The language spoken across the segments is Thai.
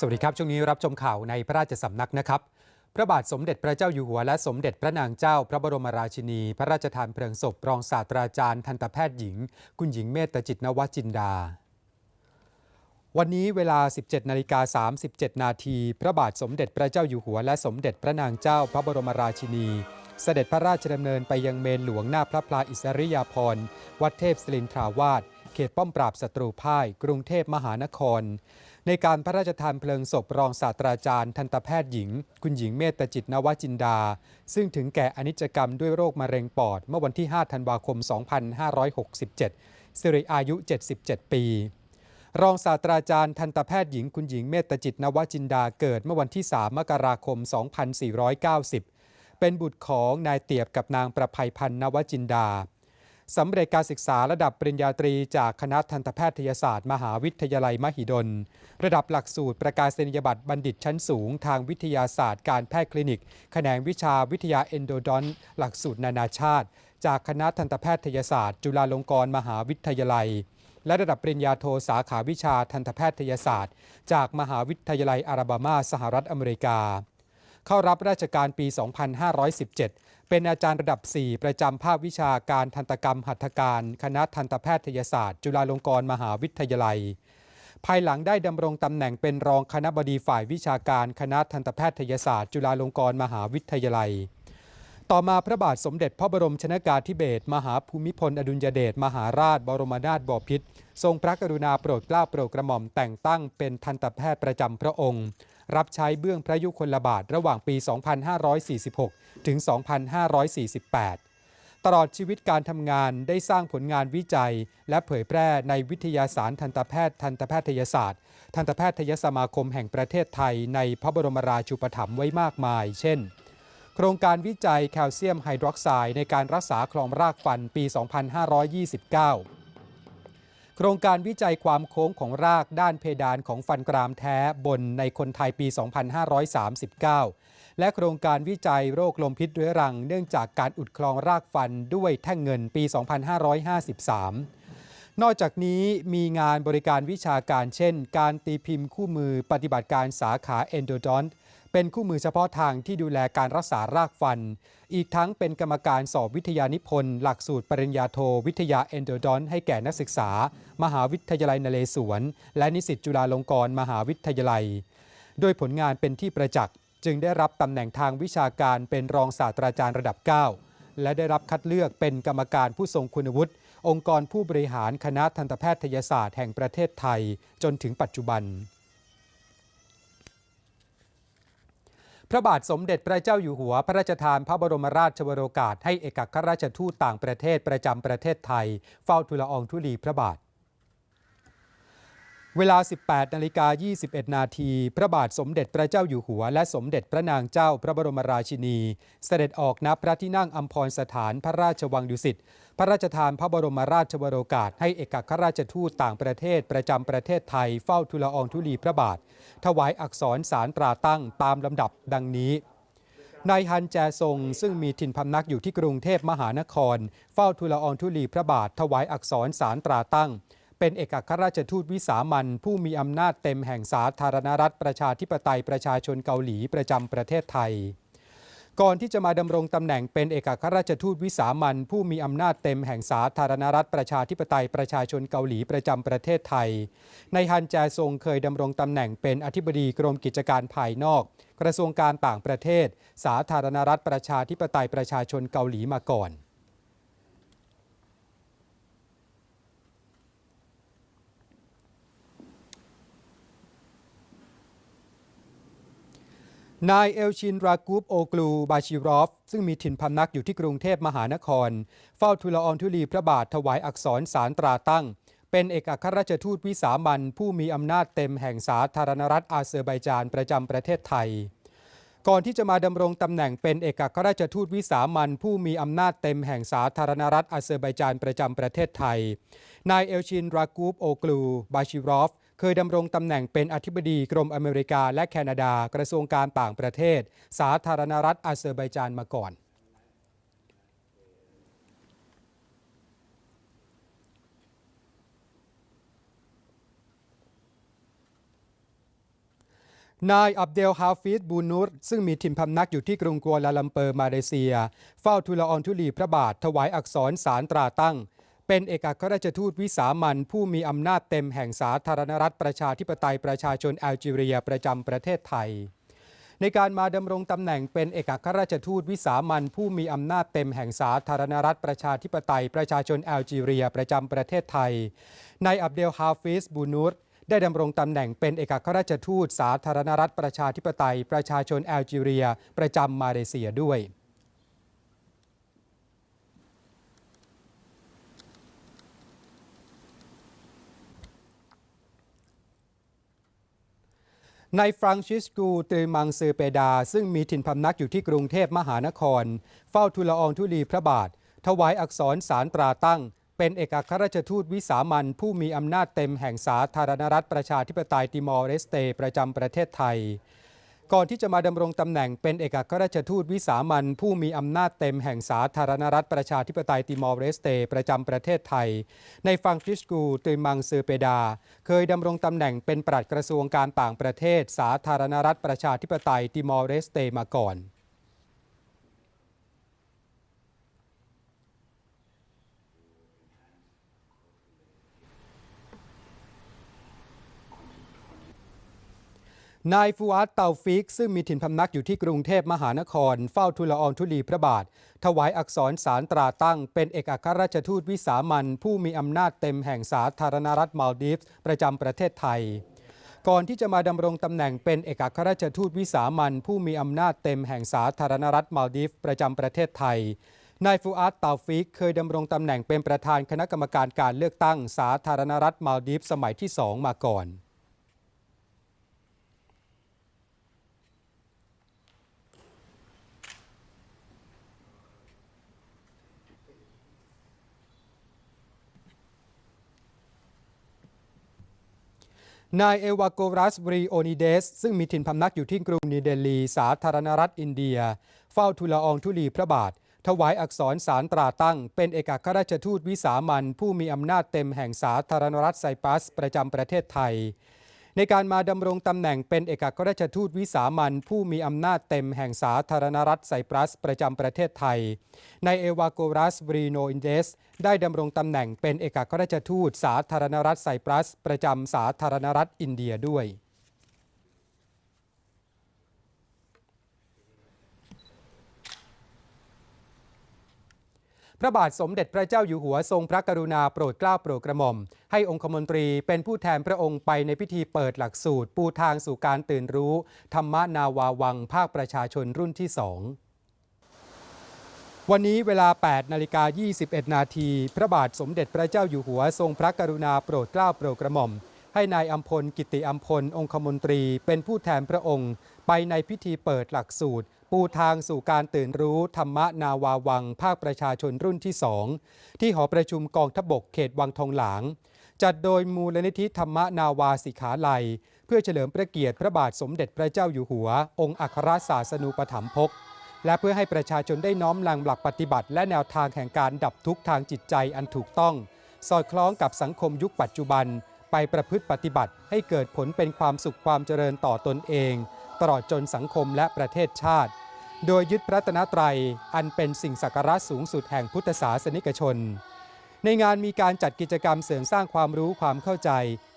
สวัสดีครับ ช่วงนี้รับชมข่าวในพระราชสำนักนะครับ พระบาทสมเด็จพระเจ้าอยู่หัวและสมเด็จพระนางเจ้า พระบรมราชินี พระราชทานเพลิงศพรองศาสตราจารย์ทันตแพทย์หญิง คุณหญิงเมตตจิตนวจินดา วันนี้เวลา 17นาฬิกา37 นาทีพระบาทสมเด็จพระเจ้าอยู่หัวและสมเด็จพระนางเจ้า พระบรมราชินี เสด็จพระราชดำเนินไปยังเมนหลวงหน้าพระพลาอิสริยาภรณ์วัดเทพศิรินทราวาส เขตป้อมปราบศัตรูพ่าย กรุงเทพมหานคร ในการพระราชทานเพลิงศพรองศาสตราจารย์ทันตแพทย์หญิง คุณหญิงเมตจิตนวจินดา ซึ่งถึงแก่อนิจกรรมด้วยโรคมะเร็งปอด เมื่อวันที่ 5 ธันวาคม 2567 สิริอายุ 77 ปีรองศาสตราจารย์ทันตแพทย์หญิงคุณหญิงเมตตจิตนวจินดาเกิดเมื่อวันที่ 3 มกราคม 2490 เป็นบุตรของนายเตียบกับนางประภัยพันธ์นวจินดา สำเร็จการศึกษาระดับปริญญาตรีจากคณะทันตแพทยศาสตร์ มหาวิทยาลัยมหิดล ระดับหลักสูตรประกาศนียบัตรบัณฑิตชั้นสูง ทางวิทยาศาสตร์การแพทย์คลินิก แขนงวิชาวิทยาเอนโดดอนหลักสูตรนานาชาติ จากคณะทันตแพทยศาสตร์ จุฬาลงกรณ์มหาวิทยาลัย และระดับปริญญาโทสาขาวิชาทันตแพทยศาสตร์ จากมหาวิทยาลัยอาราบามาสหรัฐอเมริกา เข้ารับราชการปี 2517 เป็นอาจารย์ระดับ 4 ประจำภาควิชาการทันตกรรมหัตถการ คณะทันตแพทยศาสตร์ จุฬาลงกรณ์มหาวิทยาลัย ภายหลังได้ดำรงตำแหน่งเป็นรองคณะบดีฝ่ายวิชาการคณะทันตแพทยศาสตร์ จุฬาลงกรณ์มหาวิทยาลัย ต่อมาพระบาทสมเด็จพระบรมชนากาธิเบศรมหาภูมิพลอดุลยเดชมหาราช บรมนาถบพิตรทรงพระกรุณาโปรดเกล้าโปรดกระหม่อมแต่งตั้งเป็นทันตแพทย์ประจำพระองค์ รับใช้เบื้องพระยุคลบาทระหว่างปี 2546 ถึง 2548 ตลอดชีวิตการทำงานได้สร้างผลงานวิจัย และเผยแพร่ในวิทยาสารทันตแพทย์ทันตแพทยศาสตร์ ทันตแพทยสมาคมแห่งประเทศไทยในพระบรมราชูปถัมภ์ไว้มากมาย เช่นโครงการวิจัยแคลเซียมไฮดรอกไซด์ในการรักษาคลองรากฟันปี 2529 โครงการวิจัยความโค้งของรากด้านเพดานของฟันกรามแท้บนในคนไทยปี 2539 และโครงการวิจัยโรคลมพิษเรื้อรัง เนื่องจากการอุดคลองรากฟันด้วยแท่งเงินปี 2553 นอกจากนี้มีงานบริการวิชาการเช่น การตีพิมพ์คู่มือปฏิบัติการสาขาเอนโดดอน เป็นคู่มือเฉพาะทางที่ดูแลการรักษารากฟัน อีกทั้งเป็นกรรมการสอบวิทยานิพนธ์ หลักสูตรปริญญาโท วิทยาเอนโดดอนให้แก่นักศึกษา มหาวิทยาลัยนเรศวร และนิสิตจุฬาลงกรณ์มหาวิทยาลัย โดยผลงานเป็นที่ประจักษ์ จึงได้รับตำแหน่งทางวิชาการเป็นรองศาสตราจารย์ระดับ 9 และได้รับคัดเลือกเป็นกรรมการผู้ทรงคุณวุฒิ องค์กรผู้บริหารคณะทันตแพทยศาสตร์แห่งประเทศไทย จนถึงปัจจุบัน พระบาทสมเด็จพระเจ้าอยู่หัว พระราชทานพระบรมราชวโรกาสให้เอกอัครราชทูตต่างประเทศประจำประเทศไทย เฝ้าทูลอองธุลีพระบาท เวลา 18นาฬิกา21 นาที พระบาทสมเด็จพระเจ้าอยู่หัว และสมเด็จพระนางเจ้าพระบรมราชินี เสด็จออกณพระที่นั่งอัมพรสถานพระราชวังดุสิต พระราชทานพระบรมราชวโรกาส ให้เอกอัครราชทูตต่างประเทศประจำประเทศไทยเฝ้าทูลอองธุลีพระบาท ถวายอักษรสารตราตั้งตามลำดับดังนี้นายฮันแจซงซึ่งมีถิ่นพำนักอยู่ที่กรุงเทพมหานคร เฝ้าทูลอองธุลีพระบาทถวายอักษรสารตราตั้ง เป็นเอกอัครราชทูตวิสามันผู้มีอำนาจเต็มแห่งสาธารณรัฐประชาธิปไตยประชาชนเกาหลีประจำประเทศไทย ก่อนที่จะมาดำรงตำแหน่งเป็นเอกอัครราชทูตวิสามันผู้มีอำนาจเต็มแห่งสาธารณรัฐประชาธิปไตยประชาชนเกาหลีประจำประเทศไทย ในฮันแจซงเคยดำรงตำแหน่งเป็นอธิบดีกรมกิจการภายนอก กระทรวงการต่างประเทศ สาธารณรัฐประชาธิปไตยประชาชนเกาหลีมาก่อน นายเอลชินรากูปโอกลูบาชิรอฟ ซึ่งมีถิ่นพำนักอยู่ที่กรุงเทพมหานคร เฝ้าทูลอองธุลีพระบาทถวายอักษรสารตราตั้ง เป็นเอกอัครราชทูตวิสามันผู้มีอำนาจเต็มแห่งสาธารณรัฐอาเซอร์ไบจานประจำประเทศไทย ก่อนที่จะมาดำรงตำแหน่งเป็นเอกอัครราชทูตวิสามันผู้มีอำนาจเต็มแห่งสาธารณรัฐอาเซอร์ไบจานประจำประเทศไทย นายเอลชินรากูปโอกลูบาชิรอฟ เคยดำรงตำแหน่งเป็นอธิบดีกรมอเมริกาและแคนาดา กระทรวงการต่างประเทศ สาธารณรัฐอาเซอร์ไบจานมาก่อนนายอับเดลฮาฟิดบูนุรซึ่งมีถิ่นพำนักอยู่ที่กรุงกัวลาลัมเปอร์มาเลเซีย เฝ้าทูลอองทุลีพระบาทถวายอักษรสารตราตั้ง เป็นเอกอัครราชทูตวิสามันผู้มีอำนาจเต็มแห่งสาธารณรัฐประชาธิปไตยประชาชนแอลจีเรียประจำประเทศไทย ในการมาดำรงตำแหน่งเป็นเอกอัครราชทูตวิสามันผู้มีอำนาจเต็มแห่งสาธารณรัฐประชาธิปไตยประชาชนแอลจีเรียประจำประเทศไทยนายอับเดลฮาฟิสบูนุรได้ดำรงตำแหน่งเป็นเอกอัครราชทูตสาธารณรัฐประชาธิปไตยประชาชนแอลจีเรียประจำมาเลเซียด้วย นายฟรังชิสกูตรีมังเซอเปดา ซึ่งมีถิ่นพำนักอยู่ที่กรุงเทพมหานคร เฝ้าทูลอองทุลีพระบาท ถวายอักษรสารตราตั้ง เป็นเอกอัครราชทูตวิสามันผู้มีอำนาจเต็มแห่งสาธารณรัฐประชาธิปไตยติมอร์เรสเต ประจำประเทศไทย ก่อนที่จะมาดำรงตำแหน่งเป็นเอกอัครราชทูตวิสามันผู้มีอำนาจเต็มแห่งสาธารณรัฐประชาธิปไตยติมอร์เลสเต ประจำประเทศไทย ในฟังคริสกูติมังเซอเปดา เคยดำรงตำแหน่งเป็นปลัดกระทรวงการต่างประเทศ สาธารณรัฐประชาธิปไตยติมอร์เลสเตมาก่อน นายฟูอาตเตาฟิก ซึ่งมีถิ่นพำนักอยู่ที่กรุงเทพมหานคร เฝ้าทูลอองทุลีพระบาท ถวายอักษรสารตราตั้ง เป็นเอกอัครราชทูตวิสามันผู้มีอำนาจเต็มแห่งสาธารณรัฐมาลดีฟส์ประจำประเทศไทย ก่อนที่จะมาดำรงตำแหน่งเป็นเอกอัครราชทูตวิสามันผู้มีอำนาจเต็มแห่งสาธารณรัฐมาลดีฟส์ประจำประเทศไทยนายฟูอาตเตาฟิก เคยดำรงตำแหน่งเป็นประธานคณะกรรมการการเลือกตั้งสาธารณรัฐมาลดีฟส์สมัยที่สองมาก่อน นายเอวาโกรัสบรีโอนิเดส ซึ่งมีถิ่นพำนักอยู่ที่กรุงนิเดลี สาธารณรัฐอินเดีย เฝ้าทูลอองทุลีพระบาท ถวายอักษรสารตราตั้ง เป็นเอกอัครราชทูตวิสามันผู้มีอำนาจเต็มแห่งสาธารณรัฐไซปรัสประจำประเทศไทย ในการมาดำรงตำแหน่งเป็นเอกอัครราชทูตวิสามันผู้มีอำนาจเต็มแห่งสาธารณรัฐไซปรัสประจำประเทศไทยในเอวาโกรัสบรีโนอินเดส ได้ดำรงตำแหน่งเป็นเอกอัครราชทูตสาธารณรัฐไซปรัส ประจำสาธารณรัฐอินเดียด้วย พระบาทสมเด็จพระเจ้าอยู่หัวทรงพระกรุณาโปรดเกล้าโปรดกระหม่อม ให้องคมนตรีเป็นผู้แทนพระองค์ไปในพิธีเปิดหลักสูตร ปูทางสู่การตื่นรู้ ธรรมนาวาวัง ภาคประชาชนรุ่นที่สองวันนี้เวลา 8 นาฬิกา 21 นาที พระบาทสมเด็จพระเจ้าอยู่หัวทรงพระกรุณาโปรดเกล้าโปรดกระหม่อม ให้นายอัมพลกิติอัมพล องคมนตรี เป็นผู้แทนพระองค์ ไปในพิธีเปิดหลักสูตร ปูทางสู่การตื่นรู้ธรรมนาวาวัง ภาคประชาชนรุ่นที่สองที่หอประชุมกองทบกเขตวังทองหลาง จัดโดยมูลนิธิธรรมนาวาสิขาลัย เพื่อเฉลิมพระเกียรติพระบาทสมเด็จพระเจ้าอยู่หัว องค์อัครศาสนูปถัมภกและเพื่อให้ประชาชนได้น้อมนำหลักปฏิบัติ และแนวทางแห่งการดับทุกข์ทางจิตใจอันถูกต้อง สอดคล้องกับสังคมยุคปัจจุบัน ไปประพฤติปฏิบัติให้เกิดผลเป็นความสุขความเจริญต่อตนเอง ตลอดจนสังคมและประเทศชาติ โดยยึดพระตนตรัยอันเป็นสิ่งศักดิ์ระสูงสุดแห่งพุทธศาสนิกชน ในงานมีการจัดกิจกรรมเสริมสร้างความรู้ความเข้าใจ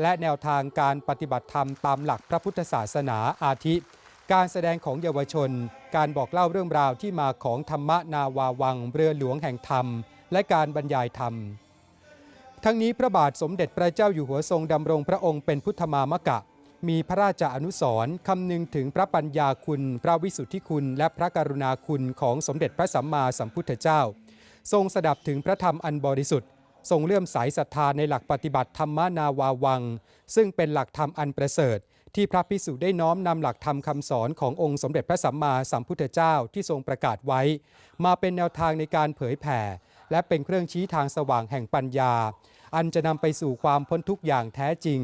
และแนวทางการปฏิบัติธรรมตามหลักพระพุทธศาสนาอาทิ การแสดงของเยาวชน การบอกเล่าเรื่องราวที่มาของธรรมนาวาวังเรือหลวงแห่งธรรม และการบรรยายธรรม ทั้งนี้พระบาทสมเด็จพระเจ้าอยู่หัวทรงดำรงพระองค์เป็นพุทธมามกะ มีพระราชอนุสร์คำนึงถึงพระปัญญาคุณ พระวิสุทธิคุณ และพระกรุณาคุณของสมเด็จพระสัมมาสัมพุทธเจ้า ทรงสดับถึงพระธรรมอันบริสุทธิ์ ทรงเลื่อมใสศรัทธาในหลักปฏิบัติธรรมนาวาวัง ซึ่งเป็นหลักธรรมอันประเสริฐ ที่พระพิสุได้น้อมนำหลักธรรมคำสอนขององค์สมเด็จพระสัมมาสัมพุทธเจ้าที่ทรงประกาศไว้ มาเป็นแนวทางในการเผยแผ่ และเป็นเครื่องชี้ทางสว่างแห่งปัญญา อันจะนำไปสู่ความพ้นทุกข์อย่างแท้จริง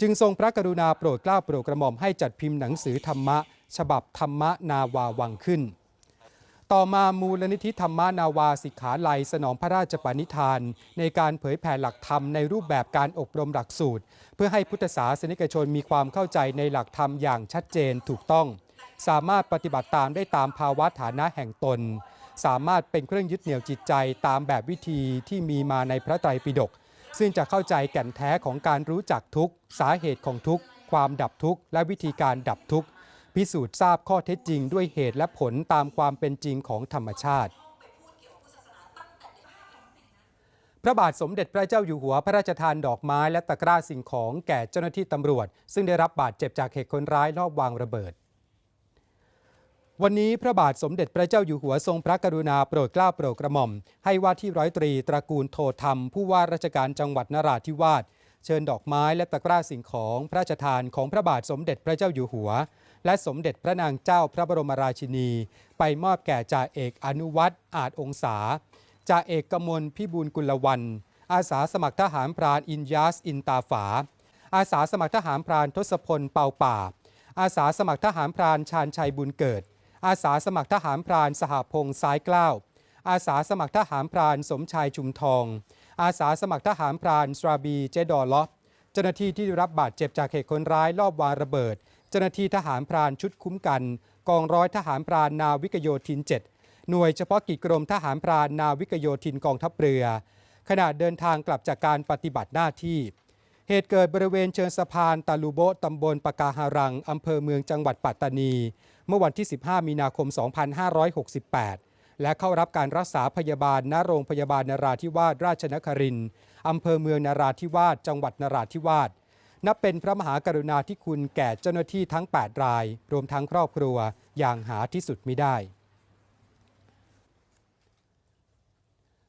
จึงทรงพระกรุณาโปรดเกล้าโปรดกระหม่อมให้จัดพิมพ์หนังสือธรรมะ ฉบับธรรมนาวาวังขึ้น ต่อมามูลนิธิธรรมนาวาสิกขาลัยสนองพระราชปณิธาน ในการเผยแผ่หลักธรรมในรูปแบบการอบรมหลักสูตร เพื่อให้พุทธศาสนิกชนมีความเข้าใจในหลักธรรมอย่างชัดเจนถูกต้อง สามารถปฏิบัติตามได้ตามภาวะฐานะแห่งตน สามารถเป็นเครื่องยึดเหนี่ยวจิตใจตามแบบวิธีที่มีมาในพระไตรปิฎก ซึ่งจะเข้าใจแก่นแท้ของการรู้จักทุกสาเหตุของทุกความดับทุกข์และวิธีการดับทุกข์พิสูจน์ทราบข้อเท็จจริงด้วยเหตุและผลตามความเป็นจริงของธรรมชาติ พระบาทสมเด็จพระเจ้าอยู่หัวพระราชทานดอกไม้และตะกร้าสิ่งของแก่เจ้าหน้าที่ตำรวจ ซึ่งได้รับบาดเจ็บจากเหตุคนร้ายลอบวางระเบิด วันนี้พระบาทสมเด็จพระเจ้าอยู่หัวทรงพระกรุณาโปรดเกล้าโปรดกระหม่อม ให้ว่าที่ร้อยตรีตระกูลโทธรรม ผู้ว่าราชการจังหวัดนราธิวาสเชิญดอกไม้และตะกร้าสิ่งของพระราชทานของพระบาทสมเด็จพระเจ้าอยู่หัว และสมเด็จพระนางเจ้าพระบรมราชินี ไปมอบแก่จ่าเอกอนุวัตรอาจองศาจ่าเอกกมลพิบูลกุลวันอาสาสมัครทหารพรานอินยาสอินตาฝา อาสาสมัครทหารพรานทศพลเปาป่า อาสาสมัครทหารพรานชาญชัยบุญเกิด อาสาสมัครทหารพรานสหพงษ์ซ้ายเกล้าอาสาสมัครทหารพรานสมชายชุมทอง อาสาสมัครทหารพรานสราบีเจดอลอเจ้าหน้าที่ที่ได้รับบาดเจ็บจากเหตุคนร้ายลอบวางระเบิด เจ้าหน้าที่ทหารพรานชุดคุ้มกัน กองร้อยทหารพรานนาวิกโยธิน 7 หน่วยเฉพาะกิจกรมทหารพรานนาวิกโยธินกองทัพเรือ ขณะเดินทางกลับจากการปฏิบัติหน้าที่ เหตุเกิดบริเวณเชิงสะพานตาลูโบตำบลปะกาหารังอำเภอเมืองจังหวัดปัตตานี เมื่อวันที่ 15 มีนาคม 2568 และเข้ารับการรักษาพยาบาลณโรงพยาบาลนราธิวาสราชนครินทร์อำเภอเมืองนราธิวาสจังหวัดนราธิวาสนับเป็นพระมหากรุณาธิคุณแก่เจ้าหน้าที่ทั้ง 8 ราย รวมทั้งครอบครัวอย่างหาที่สุดมิได้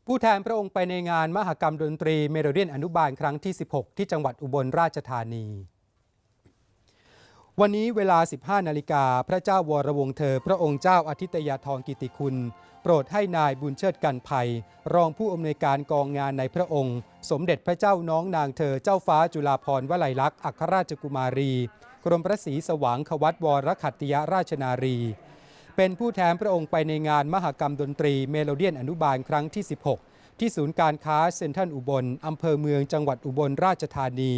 ผู้แทนพระองค์ไปในงานมหกรรมดนตรีเมโลเดียนอนุบาลครั้งที่ 16 ที่จังหวัดอุบลราชธานี วันนี้เวลา 15 นาฬิกาพระเจ้าวรวงเธอ พระองค์เจ้าอาทิตยาธรกิติคุณ โปรดให้นายบุญเชิดกันภัย รองผู้อำนวยการกองงานในพระองค์ สมเด็จพระเจ้าน้องนางเธอเจ้าฟ้าจุฬาภรณ์วลัยลักษณ์อัครราชกุมารี กรมพระศรีสว่างควัตวรขัตติยราชนารี เป็นผู้แทนพระองค์ไปในงานมหกรรมดนตรีเมโลเดียนอนุบาลครั้งที่ 16 ที่ศูนย์การค้าเซ็นทรัลอุบลอำเภอเมืองจังหวัดอุบลราชธานี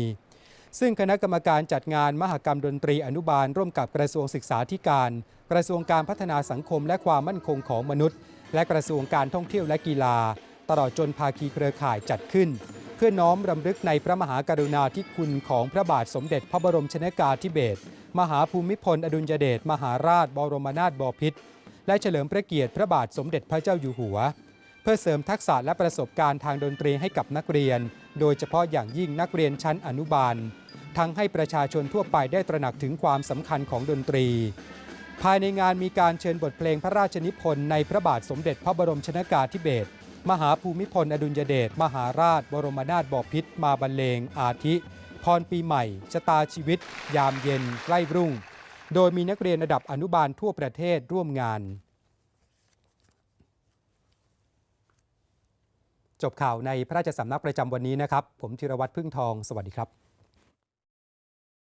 ซึ่งคณะกรรมการจัดงานมหกรรมดนตรีอนุบาล ร่วมกับกระทรวงศึกษาธิการ กระทรวงการพัฒนาสังคมและความมั่นคงของมนุษย์ และกระทรวงการท่องเที่ยวและกีฬา ตลอดจนภาคีเครือข่ายจัดขึ้น เพื่อน้อมรำลึกในพระมหากรุณาธิคุณของพระบาทสมเด็จพระบรมชนกาธิเบศรมหาภูมิพลอดุลยเดชมหาราช บรมนาถบพิตรและเฉลิมพระเกียรติพระบาทสมเด็จพระเจ้าอยู่หัว เพื่อเสริมทักษะและประสบการณ์ทางดนตรีให้กับนักเรียน โดยเฉพาะอย่างยิ่งนักเรียนชั้นอนุบาล ทั้งให้ประชาชนทั่วไปได้ตระหนักถึงความสำคัญของดนตรี ภายในงานมีการเชิญบทเพลงพระราชนิพนธ์ในพระบาทสมเด็จพระบรมชนกาธิเบศรมหาภูมิพลอดุลยเดชมหาราช บรมนาถบพิตรมาบรรเลง อาทิ พรปีใหม่ชะตาชีวิต ยามเย็นใกล้รุ่ง โดยมีนักเรียนระดับอนุบาลทั่วประเทศร่วมงาน จบข่าวในพระราชสำนักประจำวันนี้นะครับ ผมธีรวัตรพึ่งทอง สวัสดีครับ